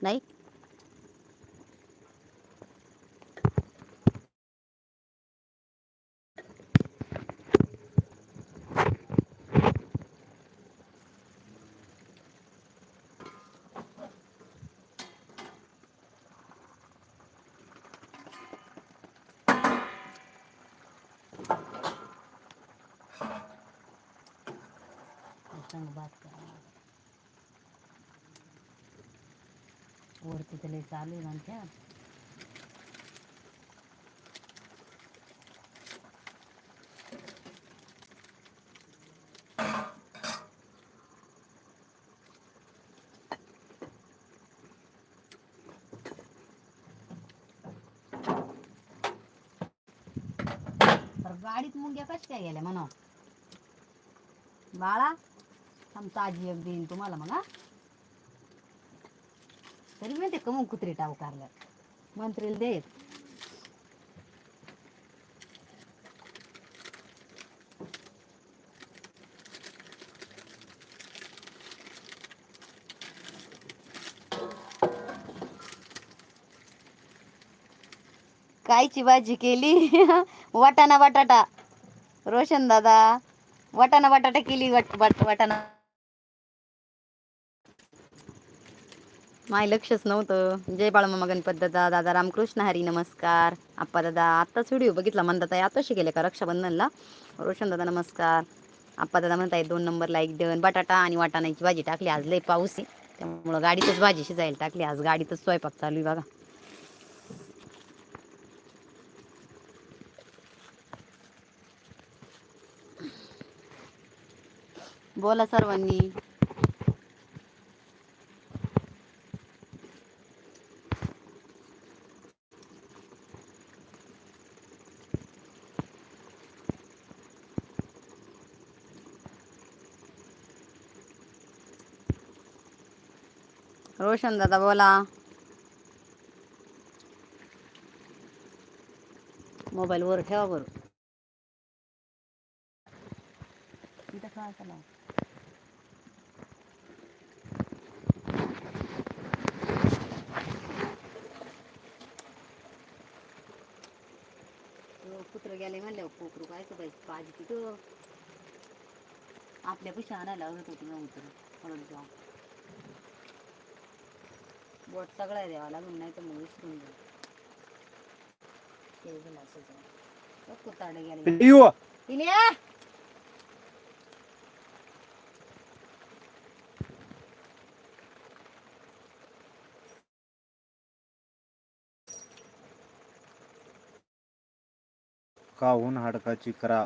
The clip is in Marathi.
đấy Isang bata. वरती त्याला चालू आहे म्हणत्या तर गाडीत मुंग्या कशा काय गेल्या म्हणा बाळा आमचा आजी एक देईन तुम्हाला मग हा. तरी माहिती का मग कुत्री टावकारलं मंत्रीला देत. कायची भाजी केली? वाटाणा बटाटा. रोशन दादा वाटाणा बटाटा केली वाट वाटाणा. माय लक्षच नव्हतं. जय बाळमामा गणपत दादा दादा रामकृष्ण हरी नमस्कार. आप्पा दादा आत्ताच व्हिडिओ बघितला म्हणता आहे आताशी गेले का रक्षाबंधनला? रोशन दादा नमस्कार. आप्पा दादा म्हणताय दोन नंबर लाईक देऊन बटाटा आणि वाटाण्याची भाजी टाकली आज लय पाऊस आहे. त्यामुळं गाडीतच भाजी शिजायला टाकली आज गाडीतच स्वयंपाक चालू आहे बघा. बोला सर्वांनी. रोशन दादा बोला. मोबाईल वर ठेवा बरं. कुत्र गेले म्हणल्यावर कोकरू काय बाई पाहिजे तिथं आपल्या पैसे आणायला लागत होती नव्हतं म्हणून जाऊ बोट सगळा द्यावा लागून नाही तर मग विसरून कुताडे गेले. इलिया काहून हाडकाची करा